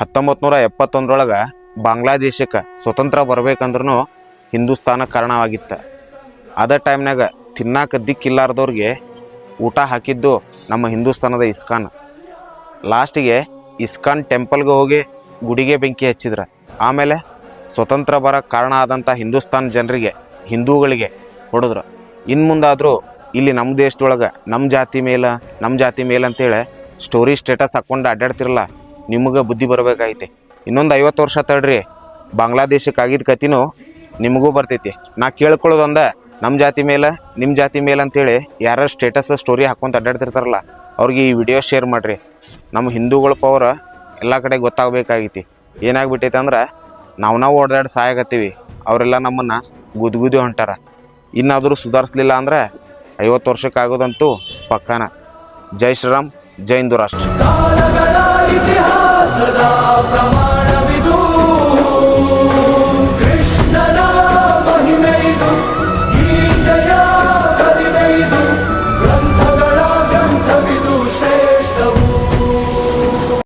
ಹತ್ತೊಂಬತ್ತು ನೂರ ಎಪ್ಪತ್ತೊಂದರೊಳಗೆ ಬಾಂಗ್ಲಾದೇಶಕ್ಕೆ ಸ್ವತಂತ್ರ ಬರ್ಬೇಕಂದ್ರೂ ಹಿಂದೂಸ್ತಾನ ಕಾರಣವಾಗಿತ್ತು. ಅದೇ ಟೈಮ್ನಾಗ ತಿನ್ನಾಕ ದಿಕ್ಕಿಲ್ಲಾರ್ದವ್ರಿಗೆ ಊಟ ಹಾಕಿದ್ದು ನಮ್ಮ ಹಿಂದೂಸ್ತಾನದ ಇಸ್ಕಾನ್. ಲಾಸ್ಟಿಗೆ ಇಸ್ಕಾನ್ ಟೆಂಪಲ್ಗೆ ಹೋಗಿ ಗುಡಿಗೆ ಬೆಂಕಿ ಹಚ್ಚಿದ್ರು. ಆಮೇಲೆ ಸ್ವತಂತ್ರ ಬರೋಕ್ಕೆ ಕಾರಣ ಆದಂಥ ಹಿಂದೂಸ್ತಾನ್ ಜನರಿಗೆ, ಹಿಂದೂಗಳಿಗೆ ಹೊಡೆದ್ರು. ಇನ್ನು ಮುಂದಾದರೂ ಇಲ್ಲಿ ನಮ್ಮ ದೇಶದೊಳಗೆ ನಮ್ಮ ಜಾತಿ ಮೇಲೆ ನಮ್ಮ ಜಾತಿ ಮೇಲೆ ಅಂತೇಳಿ ಸ್ಟೋರಿ ಸ್ಟೇಟಸ್ ಹಾಕ್ಕೊಂಡು ಅಡ್ಡಾಡ್ತಿರಲ್ಲ ನಿಮಗೆ ಬುದ್ಧಿ ಬರಬೇಕಾಗೈತೆ. ಇನ್ನೊಂದು ಐವತ್ತು ವರ್ಷ ತಡ್ರಿ ಬಾಂಗ್ಲಾದೇಶಕ್ಕೆ ಆಗಿದ್ದ ಕತಿನೂ ನಿಮಗೂ ಬರ್ತೈತಿ. ನಾ ಕೇಳ್ಕೊಳ್ಳೋದೊಂದ ನಮ್ಮ ಜಾತಿ ಮೇಲೆ ನಿಮ್ಮ ಜಾತಿ ಮೇಲೆ ಅಂತೇಳಿ ಯಾರು ಸ್ಟೇಟಸ್ ಸ್ಟೋರಿ ಹಾಕ್ಕೊಂತ ಅಡ್ಡಾಡ್ತಿರ್ತಾರಲ್ಲ, ಅವ್ರಿಗೆ ಈ ವಿಡಿಯೋ ಶೇರ್ ಮಾಡಿರಿ. ನಮ್ಮ ಹಿಂದೂಗಳ ಪವರ್ ಎಲ್ಲ ಕಡೆ ಗೊತ್ತಾಗಬೇಕಾಗೈತಿ. ಏನಾಗ್ಬಿಟ್ಟೈತೆ ಅಂದ್ರೆ, ನಾವು ನಾವು ಓಡಾಡಿ ಸಾಯಾಗತ್ತೀವಿ ಅವರೆಲ್ಲ ನಮ್ಮನ್ನು ಗುದ್ಗುದಿ ಹೊಂಟಾರ. ಇನ್ನಾದರೂ ಸುಧಾರಿಸ್ಲಿಲ್ಲ ಅಂದ್ರೆ ಐವತ್ತು ವರ್ಷಕ್ಕಾಗೋದಂತೂ ಪಕ್ಕನ. ಜೈ ಶ್ರೀರಾಮ್, ಜೈ ಹಿಂದೂ ರಾಷ್ಟ್ರ. इतिहास